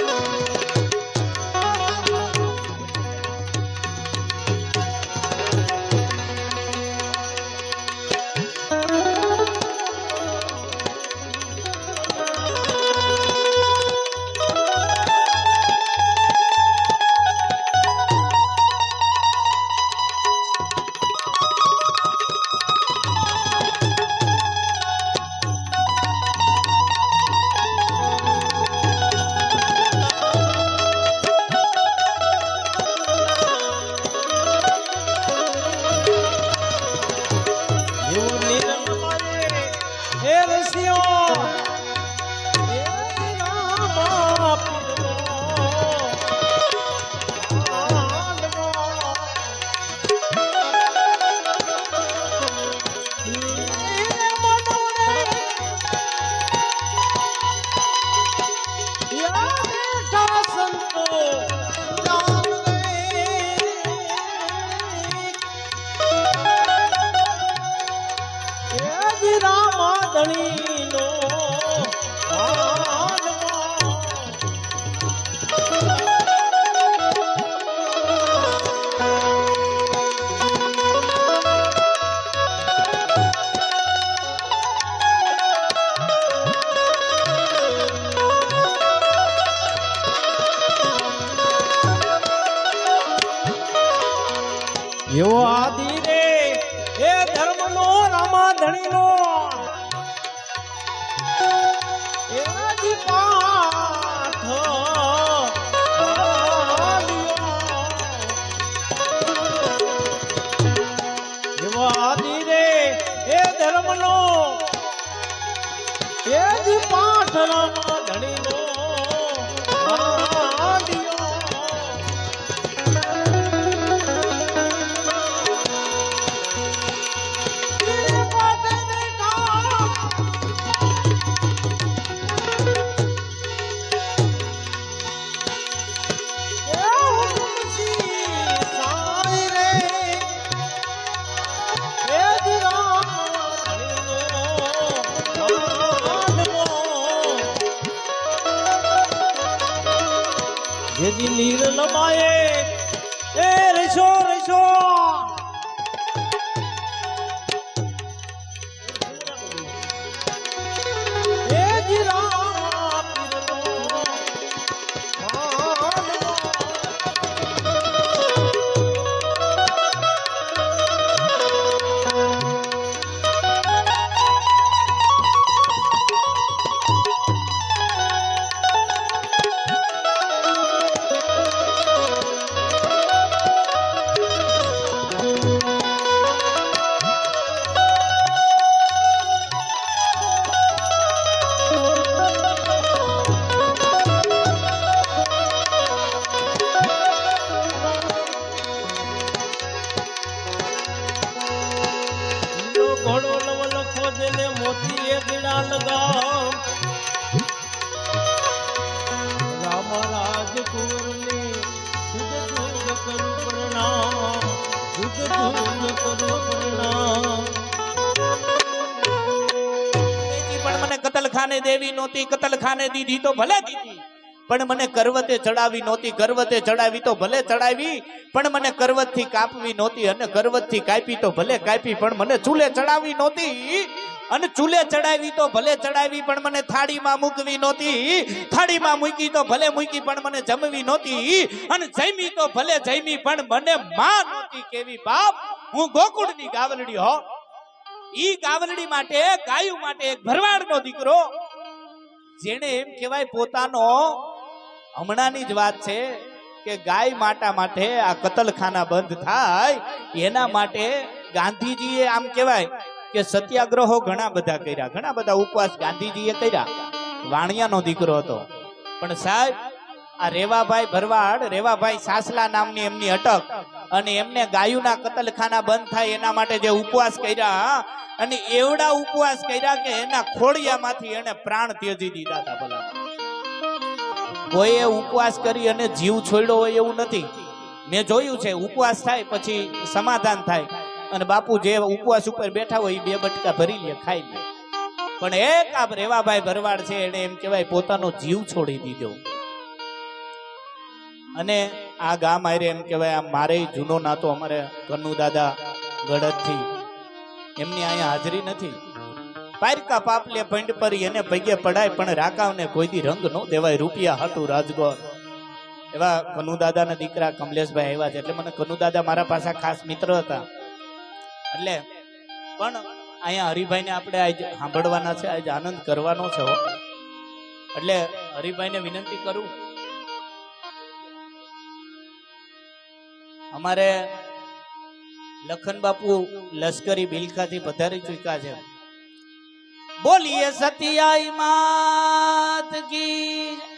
એવું એવો આદિ সালাম જેથી નીર લમાએ કતલખાને દેવી નહોતી, કતલખાને દીધી તો ભલે દીધી. પણ મને કરવતે ચડાવી નહોતી, કરવતે ચડાવી તો ભલે ચડાવી. પણ મને કરવતથી કાપવી નહોતી અને કરવતથી કાપી તો ભલે કાપી, પણ મને ચૂલે ચડાવી નહોતી. અને ચૂલે ચડાવી તો ભલે ચડાવી, પણ મને થાળીમાં મૂકવી નહોતી. થાળીમાં મૂકી તો ભલે મૂકી, પણ મને જમવી નહોતી. અને જમી તો ભલે જમી, પણ મને માં નહોતી કેવી બાપ. હું ગોકુળની ગાવલડી હો. ઈ ગાવલડી માટે, ગાયું માટે એક ભરવાડનો દીકરો જેને એમ કહેવાય પોતાનો, હમણાંની જ વાત છે કે ગાય માટા માટે આ કતલખાના બંધ થાય, એના માટે ગાંધીજીએ આમ કહેવાય કે સત્યાગ્રહો ઘણા બધા કર્યા. ઘણા બધા ઉપવાસ ગાંધીજીએ કર્યા. વાણિયાનો દીકરો હતો. પણ સાહેબ આ રેવાભાઈ ભરવાડ, રેવાભાઈ સાસલા નામની એમની અટક અને એમને ગાયુના કતલખાના બંધ થાય એના માટે જે ઉપવાસ કર્યા અને એવડા ઉપવાસ કર્યા કે એના ખોડિયામાંથી એને પ્રાણ ત્યજી દીધા હતા ભલા. કોઈએ ઉપવાસ કરી અને જીવ છોડ્યો હોય એવું નથી. મેં જોયું છે, ઉપવાસ થાય પછી સમાધાન થાય. અને બાપુ જે ઉપવાસ ઉપર બેઠા હોય એ બે બટકા ભરી લે, ખાઈ લે. પણ એક આ રેવાભાઈ ભરવાડ છે, એને એમ કહેવાય પોતાનો જીવ છોડી દીધો. અને આ ગામ આરે એમ કહેવાય, આ મારે જૂનો નાતો અમારે કનુ દાદા ગળતથી એમની અહીંયા હાજરી નથી. પારકા પાપલે ભંડ પરી, એને પગે પડાય, પણ રાકાવને કોઈ દી રંગ નો દેવાય, રૂપિયા હાટું રાજગોર. એવા કનુ દાદાના દીકરા કમલેશભાઈ આવ્યા છે, એટલે મને કનુ દાદા મારા પાસે ખાસ મિત્ર હતા. એટલે પણ અહીંયા હરિભાઈને આપણે આજ સાંભળવાના છે, આજ આનંદ કરવાનો છે એટલે હરિભાઈને વિનંતી કરું અમારે લખન બાપુ લશ્કરી બિલખાથી પધારી ચૂક્યા છે બોલીએ સતિયાઈ માત કી.